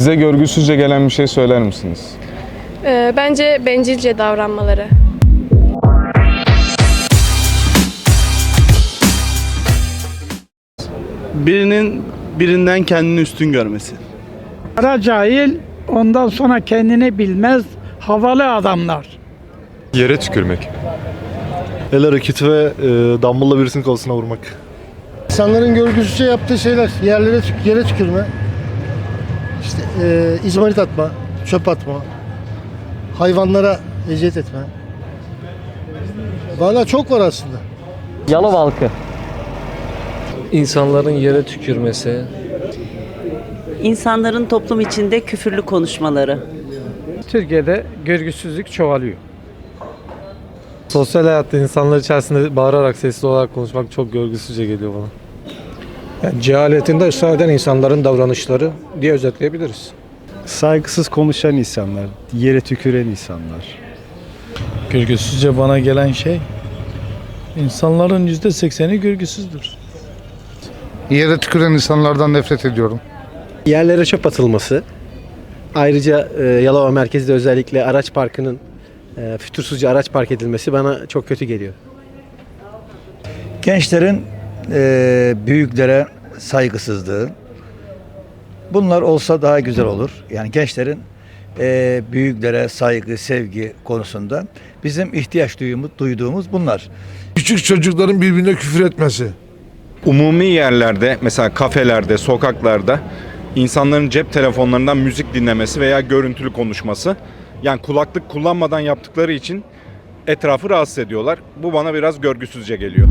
Size görgüsüzce gelen bir şey söyler misiniz? Ee, bence bencilce davranmaları. Birinin birinden kendini üstün görmesi. Ara cahil, ondan sonra kendini bilmez havalı adamlar. Yere tükürmek. El hareketi ve e, dumbbell'la birisinin kafasına vurmak. İnsanların görgüsüzce yaptığı şeyler, yerlere tük- yere tükürme, e, izmarit atma, çöp atma, hayvanlara eziyet etme. Valla çok var aslında. Yalova halkı. İnsanların yere tükürmesi, İnsanların toplum içinde küfürlü konuşmaları. Türkiye'de görgüsüzlük çoğalıyor. sosyal hayatta insanlar içerisinde bağırarak sesli olarak konuşmak çok görgüsüzce geliyor bana. Yani cehaletinde ısrar eden insanların davranışları diye özetleyebiliriz. Saygısız konuşan insanlar, yere tüküren insanlar. Görgüsüzce bana gelen şey insanların yüzde sekseni görgüsüzdür. Yere tüküren insanlardan nefret ediyorum. Yerlere çöp atılması, ayrıca e, Yalova merkezde özellikle araç parkının e, fütursuzca araç park edilmesi bana çok kötü geliyor. Gençlerin eee, büyüklere saygısızlığı. Bunlar olsa daha güzel olur. Yani gençlerin eee, büyüklere saygı, sevgi konusunda bizim ihtiyaç duyduğumuz, duyduğumuz bunlar. Küçük çocukların birbirine küfür etmesi. Umumi yerlerde mesela kafelerde, sokaklarda insanların cep telefonlarından müzik dinlemesi veya görüntülü konuşması. Yani kulaklık kullanmadan yaptıkları için etrafı rahatsız ediyorlar. Bu bana biraz görgüsüzce geliyor.